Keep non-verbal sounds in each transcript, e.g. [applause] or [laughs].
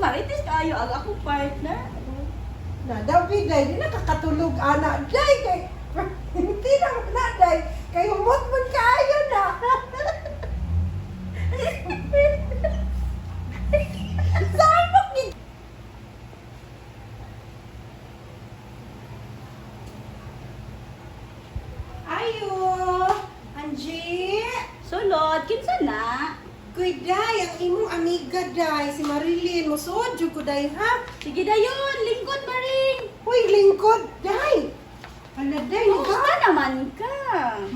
marites kayo ang akong partner. Na daw biday di nakakatulog ana day kay hindi lang na day kay humot man kaayo na. Saan mo ni Ayo, Angie. Sulod, kinsa na? Kuy day, ang imong amiga day, si Marilyn, musuod jud ko day ha. Sige dayon, lingkod maring. Uy, lingkod, day. Hala day, Kumusta nagka. naman ka?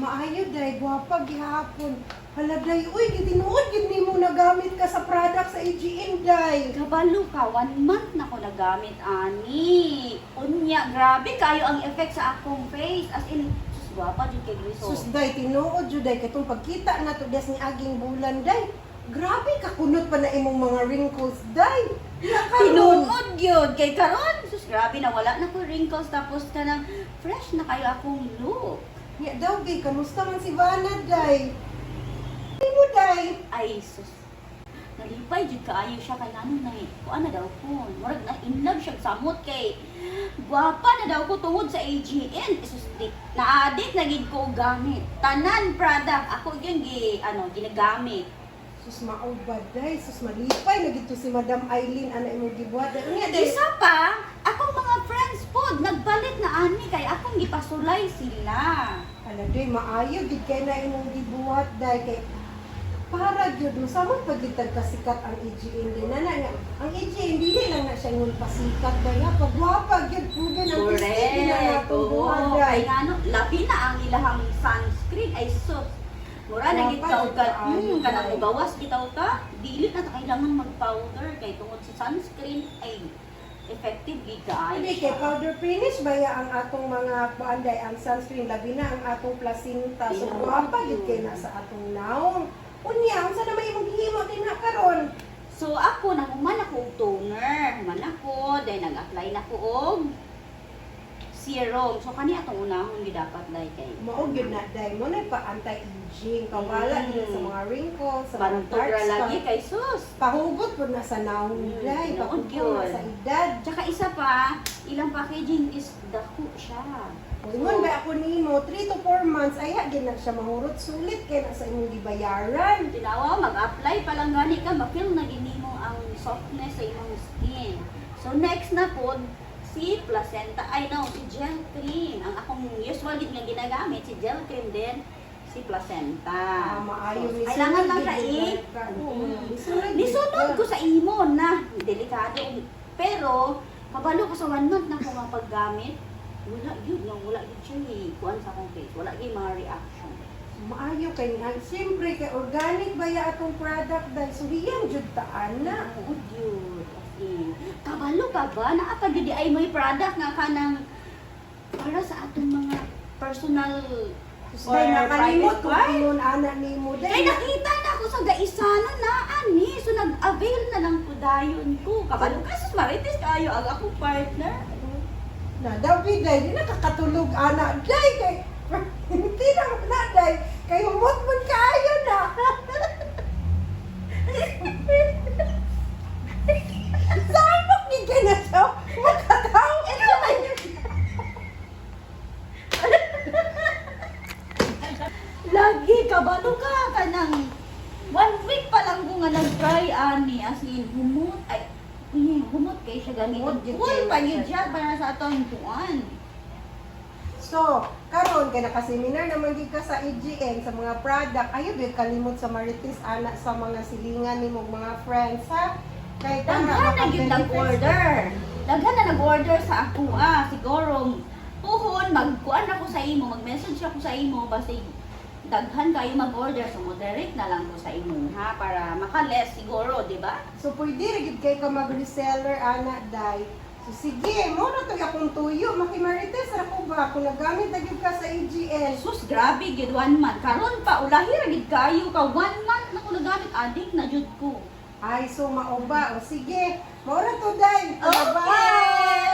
Maayo day, gwapa gihapon. Hala day, uy, gitinuod gid nimo nagamit ka sa product sa AGM day. Kabalo ka, one month na ko nagamit, ani. Unya, grabe kayo ang effect sa akong face. As in, sus, gwapa din kay Griso. Sus day, tinuod jud day katong pagkita na to des ni aging bulan day. Grabe ka kunot pa na imong mga wrinkles day. Tinuod yun. Kay karon, sus, grabe na wala na ko wrinkles. Tapos ka nang fresh na kayo akong look. Ya daw gay, kamusta man si Vana day? Ay mo day. Ay, sus. Nalipay jud kaayo siya kay nanong na kuan na daw ko. Murag na in love siya samot kay gwapa na daw ko tungod sa AGN. Sus, di, na-addict na gid ko og gamit. Tanan product ako gyud gi ano ginagamit. Sus maubad day, sus malipay na gito si Madam Eileen ana imong gibuhat. Unya day. Isa pa, akong mga friends pod nagbalit na ani kay akong gipasulay sila. Ala day maayo gid kay na imong gibuhat day kay para gyud mo sa mo pagitag kasikat ang EGN din na nga ang EGN dili lang na siya ngun pasikat day ha pagwapa gyud pugan ang Correct. Oo. Kay day. nga no, labi na ang ilahang sunscreen ay sus. Mura na Dapat gitaw ka. Hmm, ano, kanang ay. ugawas gitaw ka. Dili na ta kailangan mag-powder kay tungod sa sunscreen ay effective gid kaayo. Hindi kay powder finish baya ang atong mga kuanday ang sunscreen labi na ang atong placenta so guwapa gid kay na sa atong naong. Unya unsa na may imong gihimo din na karon? So ako nahuman ako og toner, human ako, then nag-apply na ko og serum. So kani atong unahon gid dapat like kay Mao gyud na day mo na pa anti-aging kawala Mm. sa mga wrinkles, sa mga Bantog dark lagi kay sus. Pahugot po na sa naong Mm, day, tinuod pahugot sa edad. Tsaka isa pa, ilang packaging is dako siya. Ingon ba ako nimo 3 to 4 months ay gid na siya mahurot sulit kay na sa imong gibayaran. Tinawa, mag-apply pa lang gani ka, ma-feel na gini mo ang softness sa imong skin. So next na po, si placenta, ay no, si gel cream. Ang akong usual gid nga ginagamit, si gel cream din, si placenta. Ah, So, ni Kailangan lang sa i. Nisunod ko sa imo na delikado. Pero, kabalo ko sa one month na ko nga paggamit, wala yun, nga wala yun siya eh. Kuan sa akong face, wala yun mga reaction. Maayo kay nga siyempre kay organic ba ya atong product dahil so hiyang jud taan na. Oo, yun. In, Kabalo pa ba? Naapa di ay may product nga kanang para sa atong mga personal Dahil nakalimot private kung ana Kay dahil nakita na ako sa gaisanan na ani. So nag-avail na lang ko dayon ko. Kabalo ka sus marites kayo ang akong partner. na daw biday di nakakatulog ana day kay [laughs] hindi lang na day kay humot man kaayo na. Saan mo gid kay na siya? Makataw ito Lagi kabalo ka kanang one week pa lang ko nga nag-try ani as in humot ay eh, humot kay siya Full kayo pa siya. yun siya para sa atong kuan. So, karon kay nakaseminar naman gid ka sa EGN sa mga product, ayo gyud kalimot sa Marites ana sa mga silingan nimo mga friends ha. Kay Daghan na gyud nag-order. Daghan na nag-order sa ako ah. Siguro puhon magkuan ako sa imo, mag-message ako sa imo basta daghan kayo mag-order so moderate na lang ko sa imo ha para maka-less siguro, di ba? So pwede gyud kay ka mag-reseller ana day. So sige, mo na to akong tuyo, makimarites ra ko ba kung nagamit na ka sa EGN. Sus, grabe gid one month. Karon pa ulahi ra gid kayo ka one month na ko nagamit adik na jud ko. Ay, so mao ba? O sige, mo na to day. Okay!